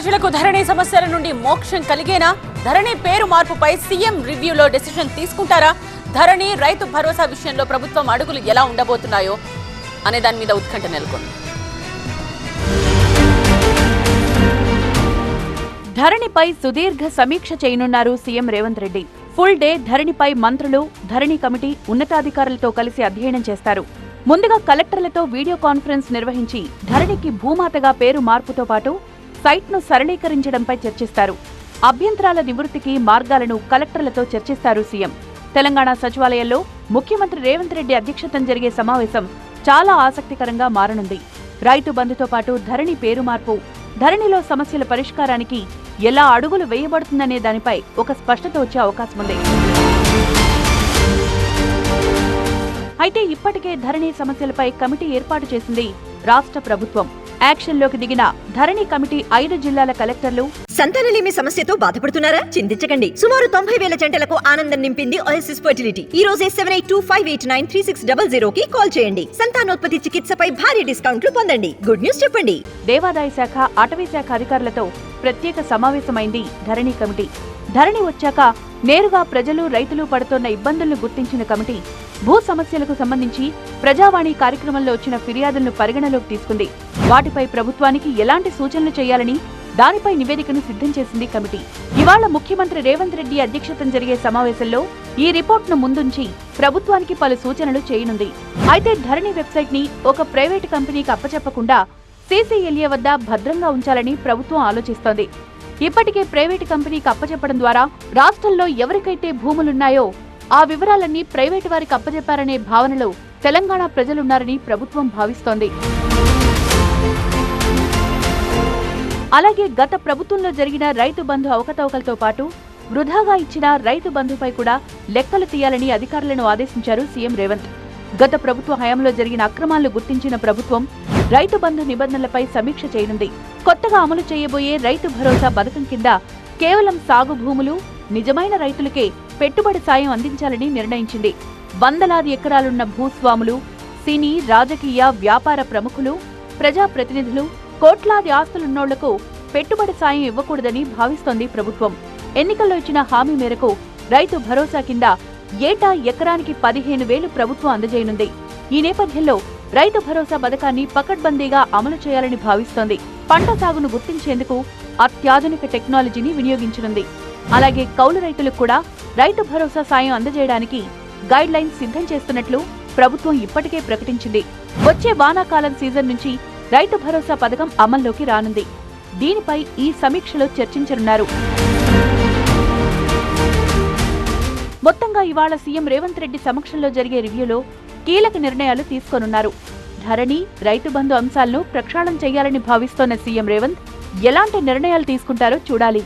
ప్రజలకు ధరణి సమస్యల నుండి మోక్షం కలిగేనా? ధరణి పేరు మార్పుపై సీఎం రివ్యూలో డెసిషన్ తీసుకుంటారా? ధరణి రైతు భరోసా విషయంలో ప్రభుత్వం అడుగులు ఎలా ఉండబోతున్నాయో అనే దాని మీద ఉత్కంఠ నెలకొంది. ధరణిపై సుదీర్ఘ సమీక్ష చేయనున్నారు CM Revanth Reddy. Full day ధరణిపై మంత్రులు ధరణి కమిటీ ఉన్నతాధికారులతో కలిసి అధ్యయనం చేస్తారు. ముందుగా కలెక్టర్లతో వీడియో కాన్ఫరెన్స్ నిర్వహించి ధరణికి భూమాతగా పేరు మార్పుతో పాటు సైట్ను సరళీకరించడంపై చర్చిస్తారు. అభ్యంతరాల నివృత్తికి మార్గాలను కలెక్టర్లతో చర్చిస్తారు సీఎం. తెలంగాణ సచివాలయంలో ముఖ్యమంత్రి రేవంత్ రెడ్డి అధ్యక్షతన జరిగే సమావేశం చాలా ఆసక్తికరంగా మారనుంది. రైతు బంధుతో పాటు ధరణి పేరు మార్పు ధరణిలో సమస్యల పరిష్కారానికి ఎలా అడుగులు వేయబడుతుందనే దానిపై ఒక స్పష్టత వచ్చే అవకాశం ఉంది అయితే ఇప్పటికే ధరణి సమస్యలపై కమిటీ ఏర్పాటు చేసింది రాష్ట్ర ప్రభుత్వం. యాక్షన్లోకి దిగిన ధరణి కమిటీ ఐదు జిల్లాల కలెక్టర్లు సంతానలేమి సమస్యతో బాధపడుతున్నారా? చింతించకండి. సుమారు తొంభై వేల జంటలకు ఆనందం నింపింది ఓఎస్ఎస్ ఫర్టిలిటీ ఈ రోజే seven eight two five eight nine three six double zero కి కాల్ చేయండి. సంతానోత్పత్తి చికిత్సపై భారీ డిస్కౌంట్లు పొందండి. గుడ్ న్యూస్ చెప్పండి. దేవాదాయ శాఖ అటవీ శాఖ అధికారులతో ప్రత్యేక సమావేశమైంది ధరణి కమిటీ. ధరణి వచ్చాక నేరుగా ప్రజలు రైతులు పడుతున్న ఇబ్బందులను గుర్తించిన కమిటీ భూ సమస్యలకు సంబంధించి ప్రజావాణి కార్యక్రమంలో వచ్చిన ఫిర్యాదులను పరిగణలోకి తీసుకుంది. వాటిపై ప్రభుత్వానికి ఎలాంటి సూచనలు చేయాలని దానిపై నివేదికను సిద్ధం చేసింది కమిటీ. ఇవాళ ముఖ్యమంత్రి రేవంత్ రెడ్డి అధ్యక్షతన జరిగే సమావేశంలో ఈ రిపోర్ట్ను ముందుంచి ప్రభుత్వానికి పలు సూచనలు చేయనుంది. అయితే ధరణి వెబ్సైట్ని ఒక ప్రైవేటు కంపెనీకి అప్పచెప్పకుండా సీసీఎల్ఏ వద్ద భద్రంగా ఉంచాలని ప్రభుత్వం ఆలోచిస్తోంది. ఇప్పటికే ప్రైవేటు కంపెనీకి అప్పచెప్పడం ద్వారా రాష్ట్రంలో ఎవరికైతే భూములున్నాయో ఆ వివరాలన్నీ ప్రైవేటు వారికి అప్పచెప్పారనే భావనలో తెలంగాణ ప్రజలున్నారని ప్రభుత్వం భావిస్తోంది. అలాగే గత ప్రభుత్వంలో జరిగిన రైతు బంధు అవకతవకలతో పాటు వృధాగా ఇచ్చిన రైతు బంధుపై కూడా లెక్కలు తీయాలని అధికారులను ఆదేశించారు సీఎం రేవంత్. గత ప్రభుత్వ హయాంలో జరిగిన అక్రమాలను గుర్తించిన ప్రభుత్వం రైతు బంధు నిబంధనలపై సమీక్ష చేయనుంది. కొత్తగా అమలు చేయబోయే రైతు భరోసా పథకం కింద కేవలం సాగు భూములు నిజమైన రైతులకే పెట్టుబడి సాయం అందించాలని నిర్ణయించింది. వందలాది ఎకరాలున్న భూస్వాములు సినీ రాజకీయ వ్యాపార ప్రముఖులు ప్రజాప్రతినిధులు కోట్లాది ఆస్తులున్నోళ్ళకు పెట్టుబడి సాయం ఇవ్వకూడదని భావిస్తోంది ప్రభుత్వం. ఎన్నికల్లో ఇచ్చిన హామీ మేరకు రైతు భరోసా కింద ఏటా ఎకరానికి పదిహేను వేలు ప్రభుత్వం అందజేయనుంది. ఈ నేపథ్యంలో రైతు భరోసా పథకాన్ని పకడ్బందీగా అమలు చేయాలని భావిస్తోంది. పంట సాగును గుర్తించేందుకు అత్యాధునిక టెక్నాలజీని వినియోగించనుంది. అలాగే కౌలు రైతులకు కూడా రైతు భరోసా సాయం అందజేయడానికి గైడ్ లైన్స్ సిద్ధం చేస్తున్నట్లు ప్రభుత్వం ఇప్పటికే ప్రకటించింది. వచ్చే వానాకాలం సీజన్ నుంచి రైతు భరోసా పథకం అమల్లోకి రానుంది. దీనిపై ఈ సమీక్షలో చర్చించనున్నారు. మొత్తంగా ఇవాళ సీఎం రేవంత్ రెడ్డి సమక్షంలో జరిగే రివ్యూలో కీలక నిర్ణయాలు తీసుకోనున్నారు. ధరణి రైతు బంధు అంశాలను ప్రక్షాళన చేయాలని భావిస్తోన్న సీఎం రేవంత్ ఎలాంటి నిర్ణయాలు తీసుకుంటారో చూడాలి.